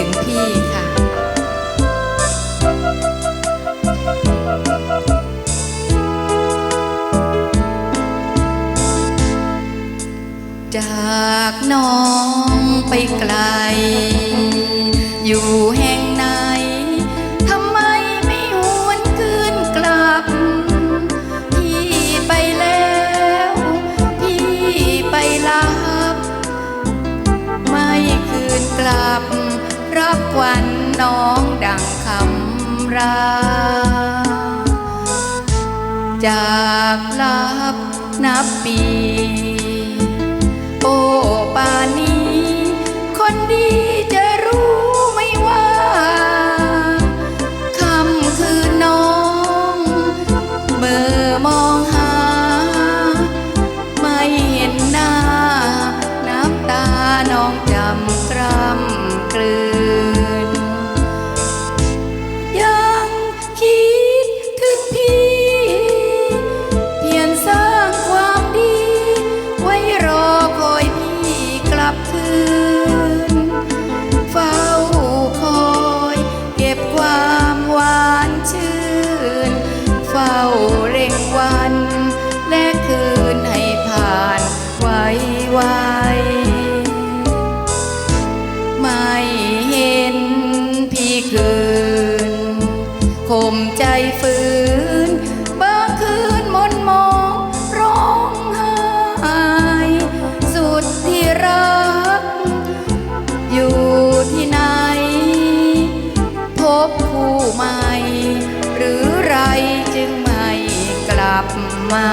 ถึงพี่ค่ะ จากน้องไปไกล อยู่แห่ง บควันน้องดังคำราจากลับนับปี โอปานีคนดีจะรู้ไม่ว่าคำคือน้องเมื่อมองหา ไม่เห็นหน้า น้ำตาน้องจำกรำกลืน ใจฝืน เบิกคืนมนมองร้องไห้สุดที่รัก อยู่ที่ไหน พบคู่ใหม่ หรือไรจึงไม่กลับมา